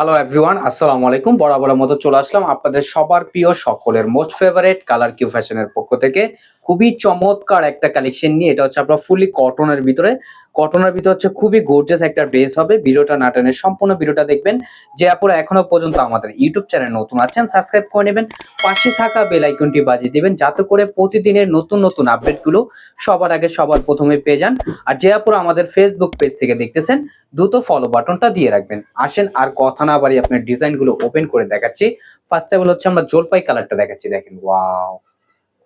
Hello everyone আসসালামু আলাইকুম বরাবরের মতো চলে আসলাম আপনাদের সবার প্রিয় সকলের মোস্ট ফেভারেট কালার কিউ ফ্যাশনের পক্ষ থেকে। খুবই চমৎকার একটা কালেকশন নিয়ে, এটা হচ্ছে আপনার ফুলি কটনের ভিতরে। কটনের ভিতরে হচ্ছে খুবই গর্জিয়াস একটা ড্রেস হবে। ভিডিওটা নাটানের সম্পূর্ণ ভিডিওটা দেখবেন। যে আপনারা এখনও পর্যন্ত আমাদের ইউটিউব চ্যানেল নতুন আছেন সাবস্ক্রাইব করে নেবেন। পাশে থাকা বেল আইকনটি বাজিয়ে দিবেন, যাতে করে প্রতিদিনের নতুন নতুন আপডেটগুলো সবার আগে সবার প্রথমে পেয়ে যান। আর যে আপনারা আমাদের ফেসবুক পেজ থেকে দেখতেছেন, দ্রুত ফলো বাটনটা দিয়ে রাখবেন। আসেন, আর কথা না বাড়ি আপনার ডিজাইনগুলো ওপেন করে দেখাচ্ছি। ফার্স্ট অফ হচ্ছে আমরা জলপাই কালারটা দেখাচ্ছি, দেখেন ওয়াও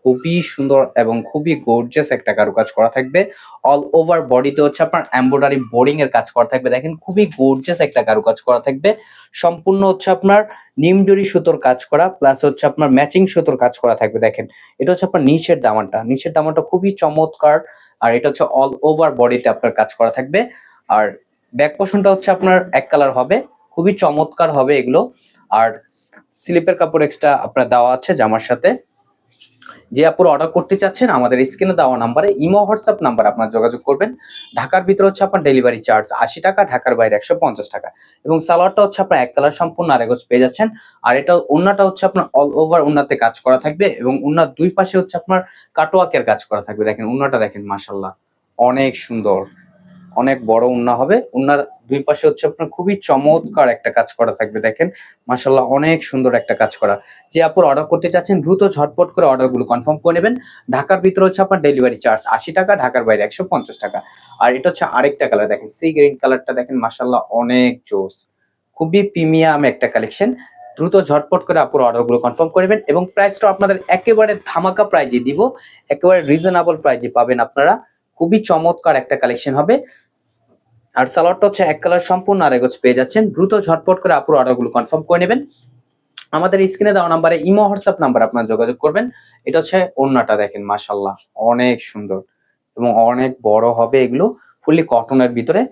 খুবই সুন্দর এবং খুবই গর্জিয়াস একটা কারুকাজ করা থাকবে। অল ওভার বডিতে হচ্ছে আপনার এমব্রয়ডারি বোর্ডিং এর কাজ করা থাকবে। দেখেন, খুবই গর্জিয়াস একটা কারুকাজ করা থাকবে। সম্পূর্ণ হচ্ছে আপনার নিমজুরি সুতোর কাজ করা প্লাস হচ্ছে আপনার ম্যাচিং সুতোর কাজ করা থাকবে। দেখেন, এটা হচ্ছে আপনার নিচের দামানটা। নিচের দামানটা খুবই চমৎকার, আর এটা হচ্ছে অল ওভার বডিতে আপনার কাজ করা থাকবে। আর ব্যাক পোর্শনটা হচ্ছে আপনার এক কালার হবে, খুবই চমৎকার হবে এগুলো। আর স্লিপের কাপড় এক্সট্রা আপনার দেওয়া আছে জামার সাথে। যে আপুর অর্ডার করতে চাচ্ছেন, আমাদের স্ক্রিনে দেওয়া নাম্বারে ইমো হোয়াটসঅ্যাপ নাম্বার আপনার যোগাযোগ করবেন। ঢাকার ভিতরে হচ্ছে আপনার ডেলিভারি চার্জ আশি টাকা, ঢাকার বাইরে একশো পঞ্চাশ টাকা। এবং সালোয়ারটা হচ্ছে আপনার এক কালার সম্পূর্ণ আরেগজ পেয়ে যাচ্ছেন। আর এটা ওন্নাটা হচ্ছে আপনার অল ওভার উন্নাতে কাজ করা থাকবে এবং উন্নার দুই পাশে হচ্ছে আপনার কাটোয়াকের কাজ করা থাকবে। দেখেন উন্নাটা দেখেন মাসাল্লাহ অনেক সুন্দর। অনেক বড় উন্না হবে। উন্নার দুই পাশে হচ্ছে আপনার খুবই চমৎকার একটা কাজ করা থাকবে দেখেন। মাসাল্লাহ অনেক সুন্দর একটা কাজ করা। যে আপুর অর্ডার করতে চাচ্ছেন, দ্রুত ঝটপট করে অর্ডারগুলো কনফার্ম করে নেবেন। ঢাকার ভিতরে হচ্ছে আপনার ডেলিভারি চার্জ আশি টাকা, ঢাকার বাইরে একশো পঞ্চাশ টাকা। আর এটা হচ্ছে আরেকটা কালার দেখেন সি গ্রিন কালারটা দেখেন মাসাল্লাহ অনেক জোস। খুবই প্রিমিয়াম একটা কালেকশন দ্রুত ঝটপট করে আপুর অর্ডারগুলো কনফার্ম করবেন এবং প্রাইসটা আপনাদের একেবারে ধামাকা প্রাইজে দিব। একেবারে রিজনেবল প্রাইজে পাবেন আপনারা। খুবই চমৎকার একটা কালেকশন হবে। আর সালোয়ারটা হচ্ছে এক কালার সম্পূর্ণ আরেগজ পেয়ে যাচ্ছেন। দ্রুত ঝটপট করে আপুর অর্ডারগুলো কনফার্ম করে নেবেন। আমাদের স্ক্রিনে দেওয়া নাম্বারে ইমো হোয়াটসঅ্যাপ নাম্বার আপনার যোগাযোগ করবেন। এটা হচ্ছে ওন্নাটা দেখেন মাশাল্লাহ অনেক সুন্দর এবং অনেক বড় হবে এগুলো ফুললি কটনের ভিতরে।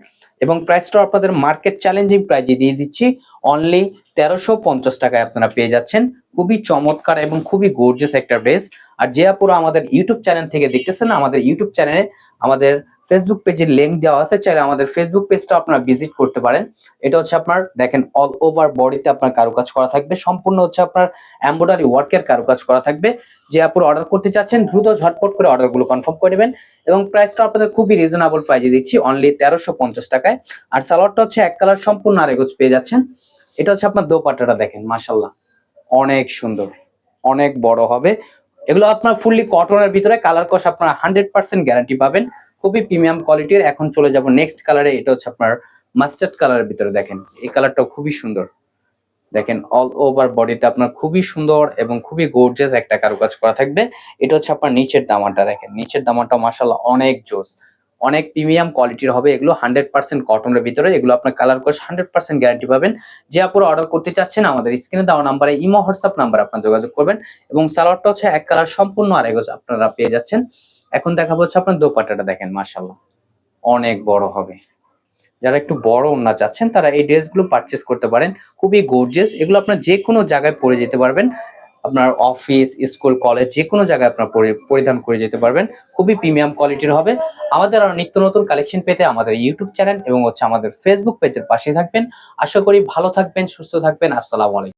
এবং প্রাইসটা আপনাদের মার্কেট চ্যালেঞ্জিং প্রাইজে দিয়ে দিচ্ছি। অনলি তেরোশো পঞ্চাশ টাকায় আপনারা পেয়ে যাচ্ছেন। খুবই চমৎকার এবং খুবই গর্জিয়াস একটা ড্রেস আর যে আপুরা আমাদের ইউটিউব চ্যানেল থেকে দেখতেছেন, আমাদের ইউটিউব চ্যানেলে আমাদের ফেসবুক পেজের লিঙ্ক দেওয়া আছে, চাইলে আমাদের ফেসবুক পেজটা আপনারা ভিজিট করতে পারেন। এটা হচ্ছে আপনার, দেখেন অল ওভার বডিতে আপনার কারুকাজ করা থাকবে। সম্পূর্ণ হচ্ছে আপনার এমব্রয়ডারি ওয়ার্কের কারুকাজ করা থাকবে। যে আপুর অর্ডার করতে চাচ্ছেন, দ্রুত ঝটপট করে অর্ডারগুলো কনফার্ম করে নেবেন। এবং প্রাইসটা আপনাদের খুবই রিজনেবল প্রাইজে দিচ্ছি অনলি তেরোশো পঞ্চাশ টাকায়। আর সালোয়ারটা হচ্ছে এক কালার সম্পূর্ণ আরেগোজ পেয়ে যাচ্ছেন। এটা হচ্ছে আপনার দোপাট্টাটা দেখেন মাসাল্লাহ অনেক সুন্দর, অনেক বড় হবে। এগুলো আপনার ফুললি কটনের ভিতরে কালার কস আপনারা হান্ড্রেড পার্সেন্ট গ্যারান্টি পাবেন। খুবই প্রিমিয়াম কোয়ালিটির এখন চলে যাব নেক্সট কালারে এটা হচ্ছে আপনার মাস্টার্ড কালারের ভিতরে দেখেন। এই কালারটাও খুবই সুন্দর। দেখেন অল ওভার বডিতে আপনার খুবই সুন্দর এবং খুবই গর্জিয়াস একটা কারুকাজ করা থাকবে। এটা হচ্ছে আপনার নিচের দামানটা দেখেন। নিচের দামানটা মাসাল্লাহ অনেক জোস। অনেক প্রিমিয়াম কোয়ালিটির হবে। এগুলো হান্ড্রেড পার্সেন্ট কটনের ভিতরে। এগুলো আপনার colour course hundred percent guarantee পাবেন। যে আপনারা অর্ডার করতে চাচ্ছেন, আমাদের স্ক্রিনে দেওয়া নাম্বারে ইমো হোয়াটসঅ্যাপ নাম্বার আপনার যোগাযোগ করবেন। এবং সালোয়ারটা হচ্ছে এক কালার সম্পূর্ণ আর এগোজ আপনারা পেয়ে যাচ্ছেন। এখন দেখাবো হচ্ছে আপনার দোপাট্টাটা দেখেন মার্শাল্লাহ অনেক বড় হবে। যারা একটু বড় ওন্না চাচ্ছেন, তারা এই ড্রেসগুলো পারচেস করতে পারেন। খুবই গর্জিয়াস এগুলো আপনার যে কোনো জায়গায় পরে যেতে পারবেন। আপনার অফিস স্কুল কলেজ যে কোনো জায়গায় আপনার পরি- পরিধান করে যেতে পারবেন। খুবই প্রিমিয়াম কোয়ালিটির হবে। আমাদের আরও নিত্য নতুন কালেকশন পেতে আমাদের ইউটিউব চ্যানেল এবং হচ্ছে আমাদের ফেসবুক পেজের পাশে থাকবেন। আশা করি ভালো থাকবেন, সুস্থ থাকবেন। আসসালামু আলাইকুম।